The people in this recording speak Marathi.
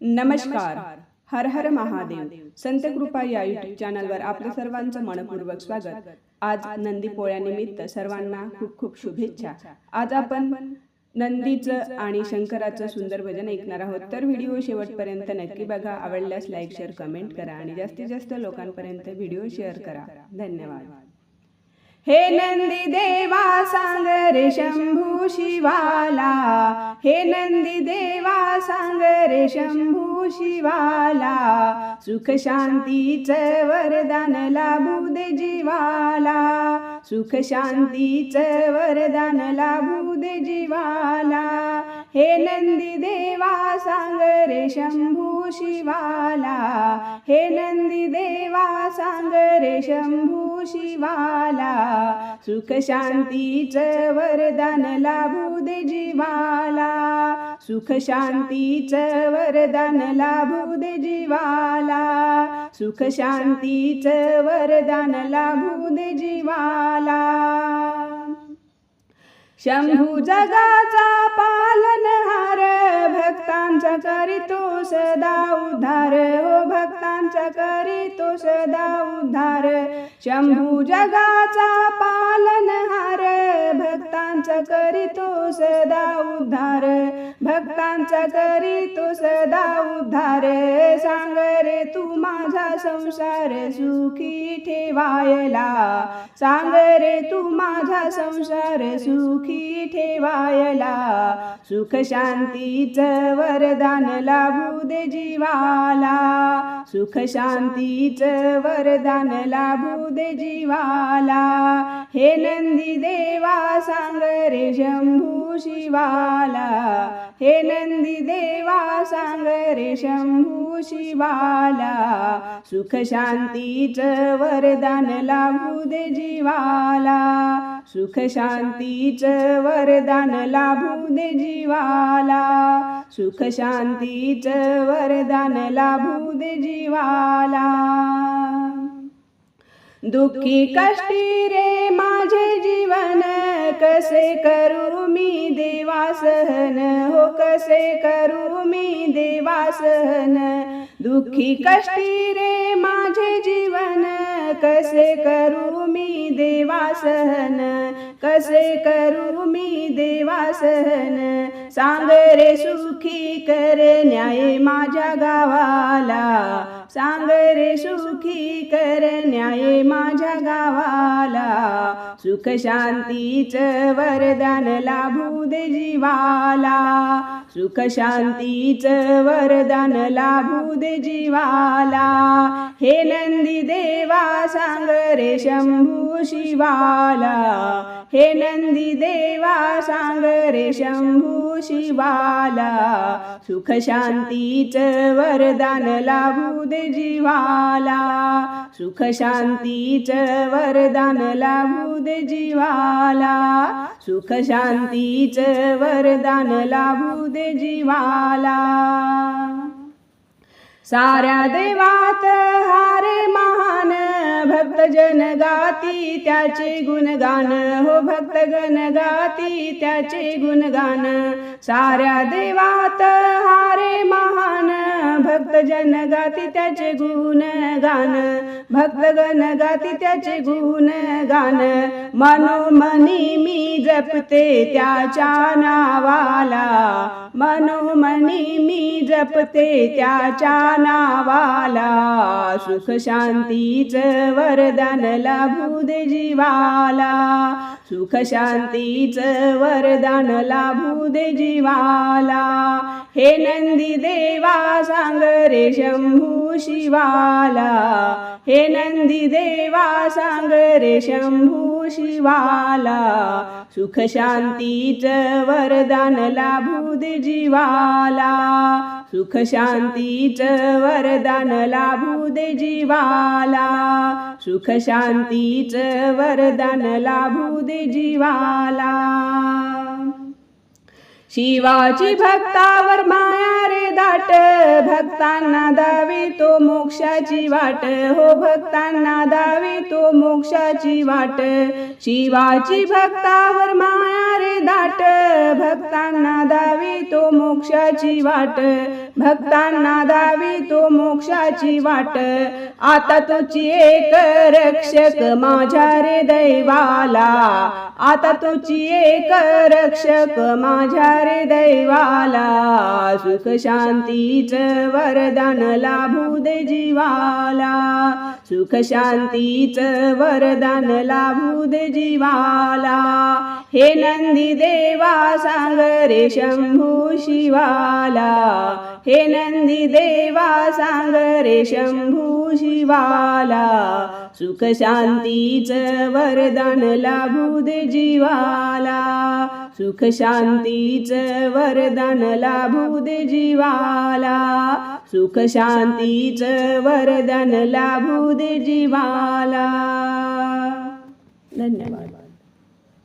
नमस्कार. हर हर महादेव. संत कृपा या युट्यूब चॅनलवर आपलं सर्वांचं मनपूर्वक स्वागत. आज नंदी पोळ्यानिमित्त सर्वांना खूप खूप शुभेच्छा. आज आपण नंदीचं आणि शंकराचं सुंदर भजन ऐकणार आहोत. तर व्हिडिओ शेवटपर्यंत नक्की बघा. आवडल्यास लाईक शेअर कमेंट करा आणि जास्तीत जास्त लोकांपर्यंत व्हिडिओ शेअर करा. धन्यवाद. हे नंदी देवा सांग रे शंभू शिवाला. हे नंदी देवा सांग रे शंभू शिवाला. सुख शांतीचं वरदान लाभू दे जीवाला. सुख शांतीचं वरदान लाभू दे जीवाला. हे नंदी देवा सांग रे शंभू शिवाला. हे नंदी देवा सांग रे शंभू शिवाला. सुख शांतीचं वरदान लाभू दे जीवाला. सुख शांतीचं वरदान लाभू दे जीवाला. सुख शांतीचं वरदान लाभू दे जीवाला. शंभू जगाचा पालनहार भक्तांचा करीतो सदा उद्धार. हो करीतो सदा उद्धार. शंभू जगाचा पालनहार भक्तांचा करीतो सदा उद्धार. भक्तांचा करीतो सदा उद्धार. सांग रे तू माझा संसार सुखी ठेवायला. सांग रे तू माझा संसार सुखी ठेवायला. सुख शांतीचं वरदान लाभू दे जीवाला. सुख शांतीचं वरदान लाभू दे जीवाला. हे नंदी देवा सांग रे शंभू शिवाला. हे नंदी देवा सांग रे शंभू शिवाला. सुख शांतीचं वरदान लाभू दे जीवाला. सुख शांतीचं वरदान लाभू दे जीवाला. सुख शांतीचं वरदान लाभू दे जीवाला. दुःखी कष्टी रे माझे जीवन कसे करू मी देवा सहन? हो कसे करू मी देवा सहन? दुःखी कष्टी रे माझे जीवन कसे करू मी देवा सहन? कसे करू मी देवा सहन? सांग रे सुखी कर न्याय माझ्या गावाला. सांग रे सुखी कर न्याय माझ्या गावाला. सुख शांतीच वरदान लाभू दे जीवाला. सुख शांतीचं वरदान लाभू दे जीवाला. हे नंदी देवा सांग रे शंभू शिवाला. हे नंदी देवा सांग रे शंभू शिवाला. सुख शांतीच वरदान लाभू दे जीवाला सुख शांतीच वरदान लाभू दे जीवाला. सुख शांतीच वरदान लाभू दे जीवाला. साऱ्या देवात हारे महान भक्तजन गाती त्याचे गुणगान हो भक्तगण गाती त्याचे गुणगान साऱ्या देवात हारे महान. भक्त जन गाती त्याचे भक्त जन गाती त्याचे गुणगान मनोमनी मी जपते त्याच्या नावाला. मनोमनी मी जपते त्याच्या नावाला. सुख शांतीचं वरदान लाभू दे जीवाला. सुख शांतीचं वरदान लाभू दे जीवाला. हे नंदी देवा सांग रे शंभू शिवाला. हे नंदी देवा सांग रे शंभू शिवाला. सुख शांतीचं वरदान लाभू दे जीवाला. सुख शांतीचं वरदान लाभू दे जीवाला सुख शांतीच वरदान लाभू दे जीवाला. शिवाची भक्तावर माया रे दाट. भक्तांना दावी तो मोक्षाची वाट. हो भक्तांना दावी तो मोक्षाची वाट. शिवाची भक्तावर माया रे दाट. भक्तांना दावी तो मोक्षाची वाट. भक्तांना दावी तो मोक्षाची वाट. आता तुझी एक रक्षक माझ्या रे दैवाला. आता तुझी एक रक्षक माझ्या रे दैवाला सुख शांतीच वरदान लाभू दे जीवाला. सुख शांतीच वरदान लाभू दे जीवाला. हे नंदी देवा सांग रे शंभू शिवाला. हे नंदी देवा सांग रे शंभू शिवाला सुख शांतीच वरदान लाभू दे जीवाला. सुख शांतीच वरदान लाभू दे जीवाला. सुख शांतीच वरदान लाभू दे जीवाला. धन्यवाद.